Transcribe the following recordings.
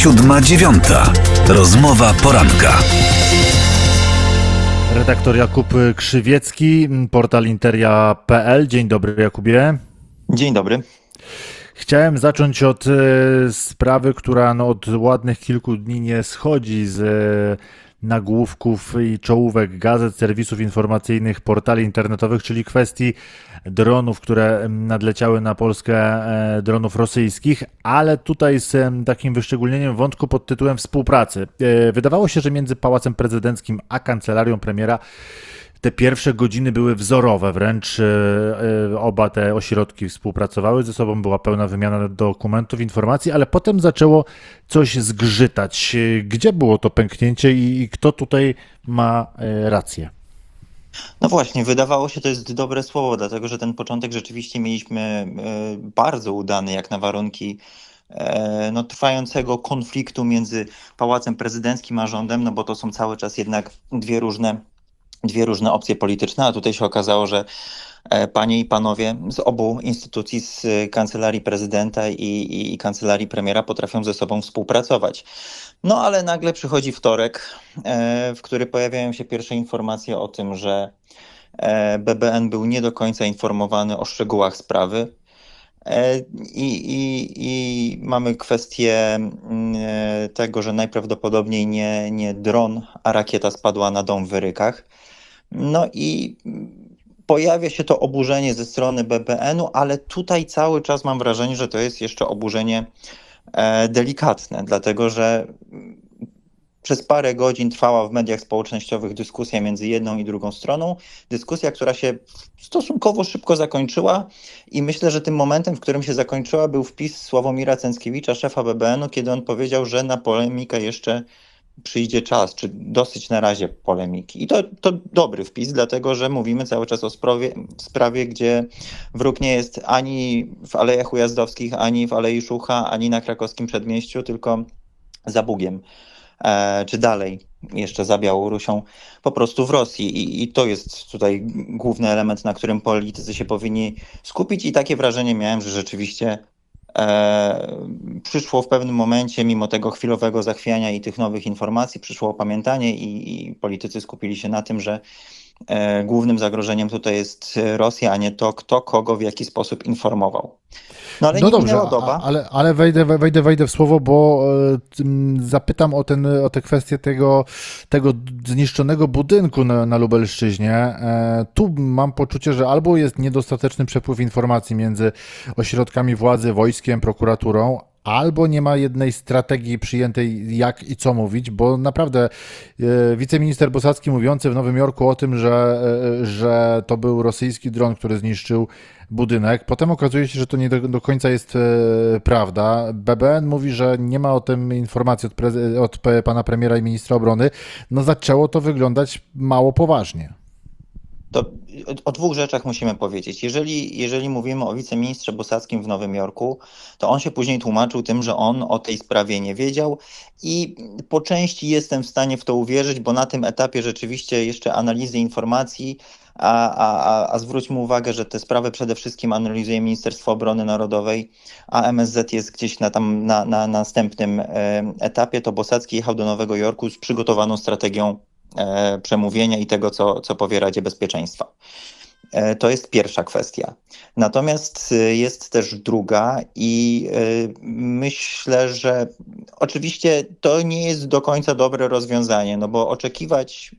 Siódma dziewiąta. Rozmowa poranka. Redaktor Jakub Krzywiecki, portal interia.pl. Dzień dobry, Jakubie. Dzień dobry. Chciałem zacząć od e, sprawy, która no, od ładnych kilku dni nie schodzi z nagłówków i czołówek gazet, serwisów informacyjnych, portali internetowych, czyli kwestii dronów, które em, nadleciały na Polskę, e, dronów rosyjskich, ale tutaj z takim wyszczególnieniem wątku pod tytułem współpracy. E, Wydawało się, że między Pałacem Prezydenckim a kancelarią premiera te pierwsze godziny były wzorowe, wręcz e, e, oba te ośrodki współpracowały ze sobą, była pełna wymiana dokumentów, informacji, ale potem zaczęło coś zgrzytać. E, Gdzie było to pęknięcie i kto tutaj ma rację? No właśnie, wydawało się to jest dobre słowo, dlatego że ten początek rzeczywiście mieliśmy bardzo udany, jak na warunki no, trwającego konfliktu między Pałacem Prezydenckim a rządem, no bo to są cały czas jednak dwie różne, dwie różne opcje polityczne, a tutaj się okazało, że e, panie i panowie z obu instytucji, z Kancelarii Prezydenta i, i, i Kancelarii Premiera potrafią ze sobą współpracować. No ale nagle przychodzi wtorek, e, w który pojawiają się pierwsze informacje o tym, że e, BBN był nie do końca informowany o szczegółach sprawy. I, i, I mamy kwestię mm, tego, że najprawdopodobniej nie, nie dron, a rakieta spadła na dom w Wyrykach. No i pojawia się to oburzenie ze strony BBN-u, ale tutaj cały czas mam wrażenie, że to jest jeszcze oburzenie e, delikatne, dlatego że mm, przez parę godzin trwała w mediach społecznościowych dyskusja między jedną i drugą stroną. Dyskusja, która się stosunkowo szybko zakończyła i myślę, że tym momentem, w którym się zakończyła, był wpis Sławomira Cęckiewicza, szefa BBN-u, kiedy on powiedział, że na polemikę jeszcze przyjdzie czas, czy dosyć na razie polemiki. I to, to dobry wpis, dlatego że mówimy cały czas o sprawie, sprawie, gdzie wróg nie jest ani w Alejach Ujazdowskich, ani w Alei Szucha, ani na krakowskim przedmieściu, tylko za Bugiem e, czy dalej, jeszcze za Białorusią, po prostu w Rosji. I, I to jest tutaj główny element, na którym politycy się powinni skupić. I takie wrażenie miałem, że rzeczywiście przyszło w pewnym momencie, mimo tego chwilowego zachwiania i tych nowych informacji, przyszło opamiętanie i, i politycy skupili się na tym, że e, głównym zagrożeniem tutaj jest Rosja, a nie to, kto kogo w jaki sposób informował. No ale No dobrze, a- ale, ale wejdę, wejdę, wejdę w słowo, bo e, zapytam o, ten, o tę kwestię tego, tego zniszczonego budynku na, na Lubelszczyźnie. E, Tu mam poczucie, że albo jest niedostateczny przepływ informacji między ośrodkami władzy, wojskiem, prokuraturą, albo nie ma jednej strategii przyjętej, jak i co mówić, bo naprawdę e, wiceminister Bosacki mówiący w Nowym Jorku o tym, że, e, że to był rosyjski dron, który zniszczył budynek. Potem okazuje się, że to nie do, do końca jest e, prawda. BBN mówi, że nie ma o tym informacji od, od pana premiera i ministra obrony. No zaczęło to wyglądać mało poważnie. To o- dwóch rzeczach musimy powiedzieć. Jeżeli, jeżeli mówimy o wiceministrze Bosackim w Nowym Jorku, to on się później tłumaczył tym, że on o tej sprawie nie wiedział i po części jestem w stanie w to uwierzyć, bo na tym etapie rzeczywiście jeszcze analizy informacji, a, a, a, zwróćmy uwagę, że te sprawy przede wszystkim analizuje Ministerstwo Obrony Narodowej, a MSZ jest gdzieś na, tam, na, na następnym e, etapie, to Bosacki jechał do Nowego Jorku z przygotowaną strategią przemówienia i tego, co, co powie Radzie Bezpieczeństwa. E, To jest pierwsza kwestia. Natomiast y, jest też druga, i myślę, że oczywiście to nie jest do końca dobre rozwiązanie, no bo oczekiwać,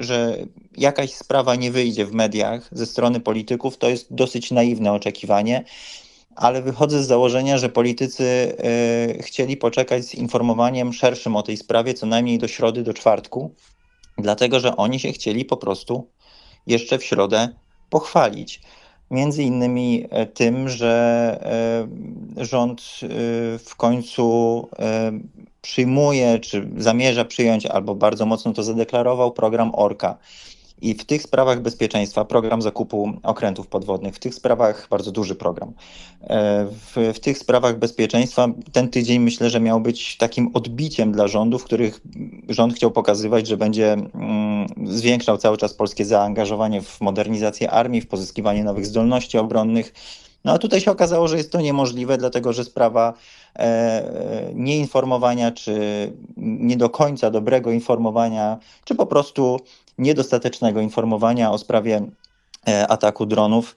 że jakaś sprawa nie wyjdzie w mediach ze strony polityków, to jest dosyć naiwne oczekiwanie. Ale wychodzę z założenia, że politycy chcieli poczekać z informowaniem szerszym o tej sprawie co najmniej do środy, do czwartku, dlatego że oni się chcieli po prostu jeszcze w środę pochwalić. Między innymi e, tym, że e, rząd e, w końcu przyjmuje, czy zamierza przyjąć, albo bardzo mocno to zadeklarował, program Orka. I w tych sprawach bezpieczeństwa, program zakupu okrętów podwodnych, w tych sprawach, bardzo duży program, e, w, w tych sprawach bezpieczeństwa ten tydzień myślę, że miał być takim odbiciem dla rządu, w których rząd chciał pokazywać, że będzie mm, zwiększał cały czas polskie zaangażowanie w modernizację armii, w pozyskiwanie nowych zdolności obronnych. No a tutaj się okazało, że jest to niemożliwe, dlatego że sprawa e, e, nieinformowania, czy nie do końca dobrego informowania, czy po prostu niedostatecznego informowania o sprawie e, ataku dronów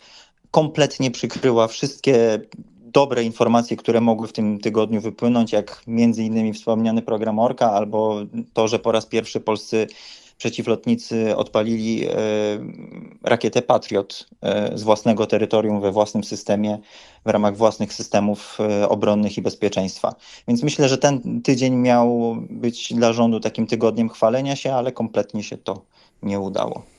kompletnie przykryła wszystkie dobre informacje, które mogły w tym tygodniu wypłynąć, jak między innymi wspomniany program Orka, albo to, że po raz pierwszy polscy przeciwlotnicy odpalili e, rakietę Patriot e, z własnego terytorium, we własnym systemie, w ramach własnych systemów e, obronnych i bezpieczeństwa. Więc myślę, że ten tydzień miał być dla rządu takim tygodniem chwalenia się, ale kompletnie się to nie udało.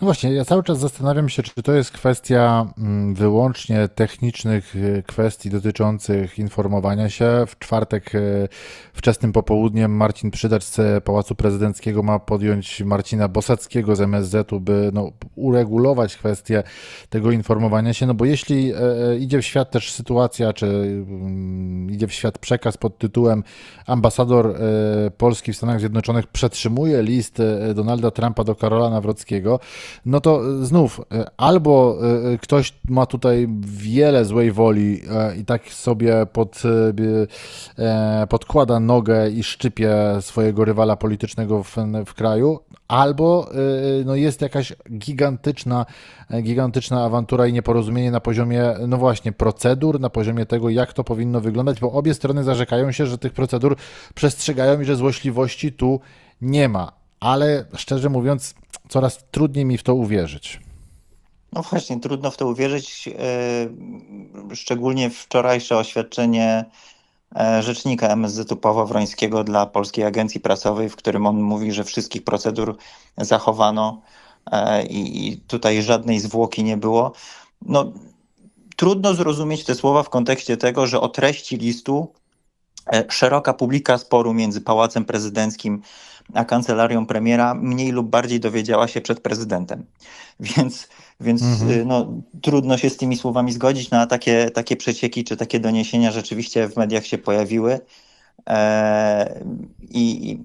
No właśnie, ja cały czas zastanawiam się, czy to jest kwestia mm, wyłącznie technicznych y, kwestii dotyczących informowania się. W czwartek y, wczesnym popołudniem Marcin Przydacz z Pałacu Prezydenckiego ma podjąć Marcina Bosackiego z MSZ-u, by no, uregulować kwestię tego informowania się, no bo jeśli e, e, idzie w świat też sytuacja, czy mm, idzie w świat przekaz pod tytułem ambasador e, Polski w Stanach Zjednoczonych przetrzymuje list e, Donalda Trumpa do Karola Nawrockiego, no to znów e, albo e, ktoś ma tutaj wiele złej woli e, i tak sobie pod, e, podkłada nogę i szczypie swojego rywala politycznego w, w kraju, albo e, no jest jakaś gigantyczna, e, gigantyczna awantura i nieporozumienie na poziomie, no właśnie, procedur, na poziomie tego, jak to powinno wyglądać, bo obie strony zarzekają się, że tych procedur przestrzegają i że złośliwości tu nie ma. Ale szczerze mówiąc, coraz trudniej mi w to uwierzyć. No właśnie, trudno w to uwierzyć. e, Szczególnie wczorajsze oświadczenie e, rzecznika MSZ-u Pawła Wrońskiego dla Polskiej Agencji Prasowej, w którym on mówi, że wszystkich procedur zachowano e, i tutaj żadnej zwłoki nie było. No, trudno zrozumieć te słowa w kontekście tego, że o treści listu szeroka publika sporu między Pałacem Prezydenckim a kancelarią premiera mniej lub bardziej dowiedziała się przed prezydentem. Więc, więc Mhm. y, no, trudno się z tymi słowami zgodzić, no a takie, takie przecieki czy takie doniesienia rzeczywiście w mediach się pojawiły. E, I i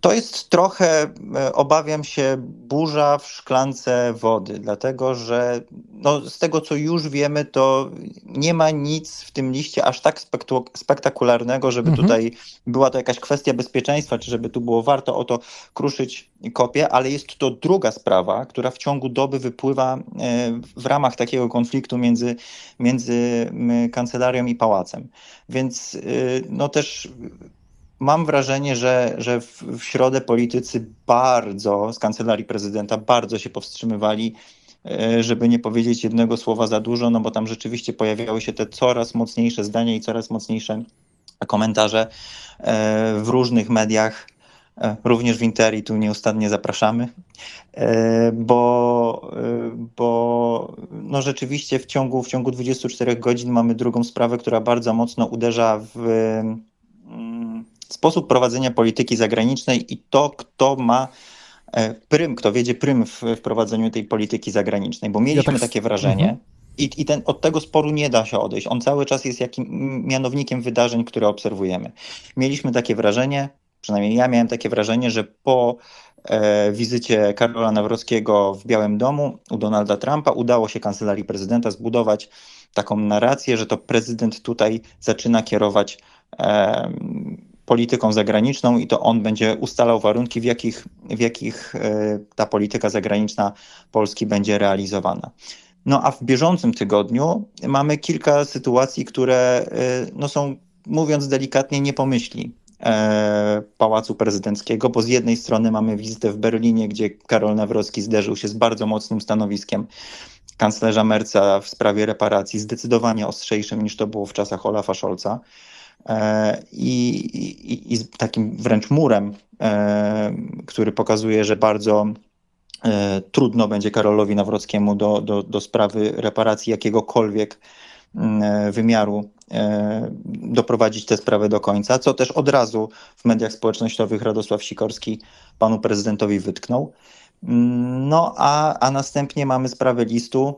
to jest trochę, e, obawiam się, burza w szklance wody, dlatego że no, z tego, co już wiemy, to nie ma nic w tym liście aż tak spektakularnego, żeby Mhm. tutaj była to jakaś kwestia bezpieczeństwa, czy żeby tu było warto o to kruszyć kopię, ale jest to druga sprawa, która w ciągu doby wypływa e, w ramach takiego konfliktu między, między kancelarią i pałacem. Więc y, no też mam wrażenie, że, że w, środę politycy bardzo z kancelarii prezydenta bardzo się powstrzymywali, e, żeby nie powiedzieć jednego słowa za dużo, no bo tam rzeczywiście pojawiały się te coraz mocniejsze zdania i coraz mocniejsze komentarze e, w różnych mediach, e, również w Interi, tu nieustannie zapraszamy, bo, bo no rzeczywiście w ciągu, w ciągu 24 godzin mamy drugą sprawę, która bardzo mocno uderza w sposób prowadzenia polityki zagranicznej i to, kto ma e, prym, kto wiedzie prym w w prowadzeniu tej polityki zagranicznej, bo mieliśmy tak s- takie wrażenie, Mhm. i, I ten, od tego sporu nie da się odejść. On cały czas jest jakim mianownikiem wydarzeń, które obserwujemy. Mieliśmy takie wrażenie, przynajmniej ja miałem takie wrażenie, że po e, wizycie Karola Nawrockiego w Białym Domu u Donalda Trumpa udało się kancelarii prezydenta zbudować taką narrację, że to prezydent tutaj zaczyna kierować e, polityką zagraniczną i to on będzie ustalał warunki, w jakich, w jakich e, ta polityka zagraniczna Polski będzie realizowana. No a w bieżącym tygodniu mamy kilka sytuacji, które y, no, są, mówiąc delikatnie, nie pomyśli e, Pałacu Prezydenckiego, bo z jednej strony mamy wizytę w Berlinie, gdzie Karol Nawrocki zderzył się z bardzo mocnym stanowiskiem kanclerza Merca w sprawie reparacji, zdecydowanie ostrzejszym niż to było w czasach Olafa Scholza. E, I, i, I takim wręcz murem, e, który pokazuje, że bardzo e, trudno będzie Karolowi Nawrockiemu do, do, do sprawy reparacji jakiegokolwiek mm, wymiaru doprowadzić tę sprawę do końca, co też od razu w mediach społecznościowych Radosław Sikorski panu prezydentowi wytknął. Mm, No a, a następnie mamy sprawę listu,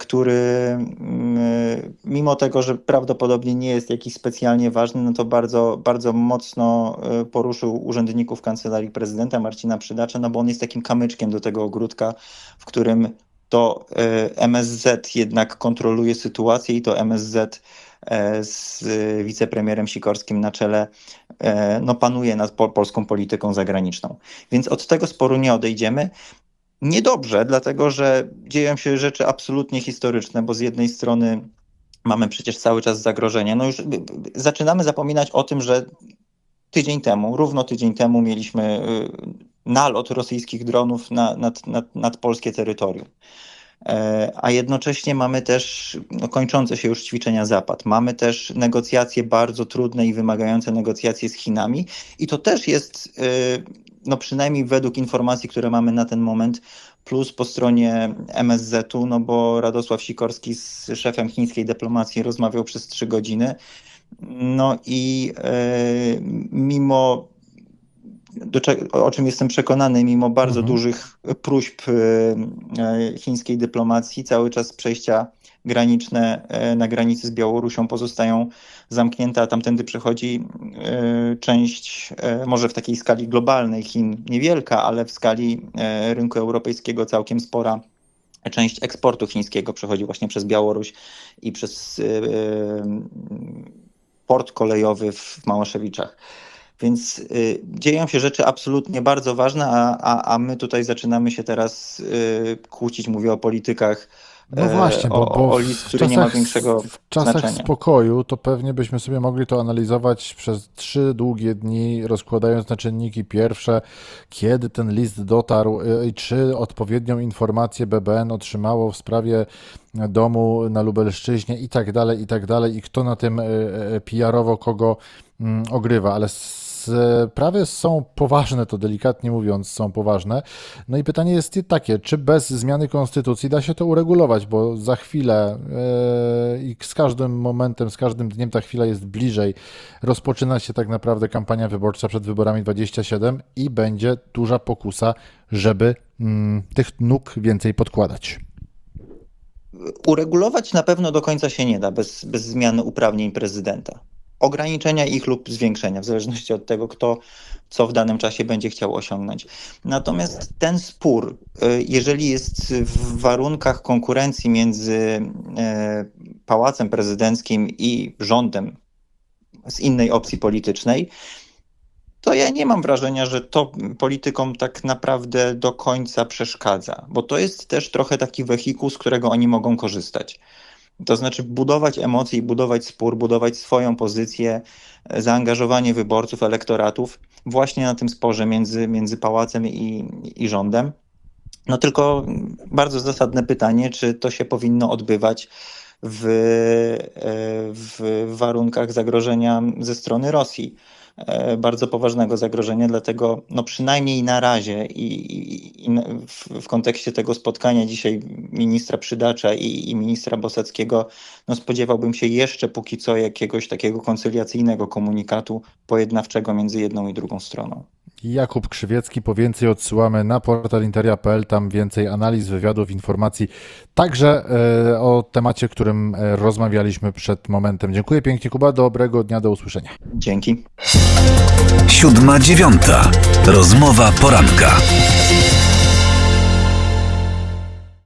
który mm, e, mimo tego, że prawdopodobnie nie jest jakiś specjalnie ważny, no to bardzo, bardzo mocno e, poruszył urzędników kancelarii prezydenta Marcina Przydacza, no bo on jest takim kamyczkiem do tego ogródka, w którym to e, MSZ jednak kontroluje sytuację i to MSZ e, z e, wicepremierem Sikorskim na czele e, no, panuje nad po, polską polityką zagraniczną. Więc od tego sporu nie odejdziemy. Niedobrze, dlatego że dzieją się rzeczy absolutnie historyczne, bo z jednej strony mamy przecież cały czas zagrożenie. No już zaczynamy zapominać o tym, że tydzień temu, równo tydzień temu mieliśmy y, nalot rosyjskich dronów na, nad, nad, nad polskie terytorium. E, A jednocześnie mamy też no, kończące się już ćwiczenia Zapad. Mamy też negocjacje bardzo trudne i wymagające negocjacje z Chinami. I to też jest, y, no przynajmniej według informacji, które mamy na ten moment, plus po stronie MSZ-u, no bo Radosław Sikorski z szefem chińskiej dyplomacji rozmawiał przez trzy godziny. No i e, mimo, o czym jestem przekonany, mimo bardzo Mhm. dużych próśb e, e, chińskiej dyplomacji, cały czas przejścia graniczne e, na granicy z Białorusią pozostają zamknięte, a tamtędy przechodzi e, część, e, może w takiej skali globalnej Chin niewielka, ale w skali rynku europejskiego całkiem spora część eksportu chińskiego przechodzi właśnie przez Białoruś i przez port kolejowy w Małaszewiczach. Więc dzieją się rzeczy absolutnie bardzo ważne, a, a, a my tutaj zaczynamy się teraz kłócić, mówię o politykach, No e, właśnie, bo, o, bo o w list, który nie ma czasach- większego w czasach znaczenia. spokoju to pewnie byśmy sobie mogli to analizować przez trzy długie dni, rozkładając na czynniki pierwsze, kiedy ten list dotarł y, i czy odpowiednią informację BBN otrzymało w sprawie domu na Lubelszczyźnie i tak dalej, i tak dalej, i kto na tym y, PR-owo kogo mm, ogrywa, ale sprawy są poważne, to delikatnie mówiąc, są poważne. No i pytanie jest takie, czy bez zmiany konstytucji da się to uregulować, bo za chwilę yy, i z każdym momentem, z każdym dniem ta chwila jest bliżej. Rozpoczyna się tak naprawdę kampania wyborcza przed wyborami 27 i będzie duża pokusa, żeby mm, tych nóg więcej podkładać. Uregulować na pewno do końca się nie da bez, bez zmiany uprawnień prezydenta. Ograniczenia ich lub zwiększenia, w zależności od tego, kto co w danym czasie będzie chciał osiągnąć. Natomiast ten spór, y, jeżeli jest w warunkach konkurencji między y, Pałacem Prezydenckim i rządem z innej opcji politycznej, to ja nie mam wrażenia, że to politykom tak naprawdę do końca przeszkadza, bo to jest też trochę taki wehikuł, z którego oni mogą korzystać. To znaczy budować emocje budować spór, budować swoją pozycję, e, zaangażowanie wyborców, elektoratów właśnie na tym sporze między, między pałacem i, i rządem. No tylko bardzo zasadne pytanie, czy to się powinno odbywać w, e, w warunkach zagrożenia ze strony Rosji bardzo poważnego zagrożenia, dlatego no przynajmniej na razie i, i, i w, w kontekście tego spotkania dzisiaj ministra Przydacza i, i ministra Bosackiego, no spodziewałbym się jeszcze póki co jakiegoś takiego koncyliacyjnego komunikatu pojednawczego między jedną i drugą stroną. Jakub Krzywiecki, po więcej odsyłamy na portal interia.pl, tam więcej analiz, wywiadów, informacji, także e, o temacie, którym e, rozmawialiśmy przed momentem. Dziękuję pięknie Kuba, dobrego dnia, do usłyszenia. Dzięki. Siódma dziewiąta. Rozmowa poranka.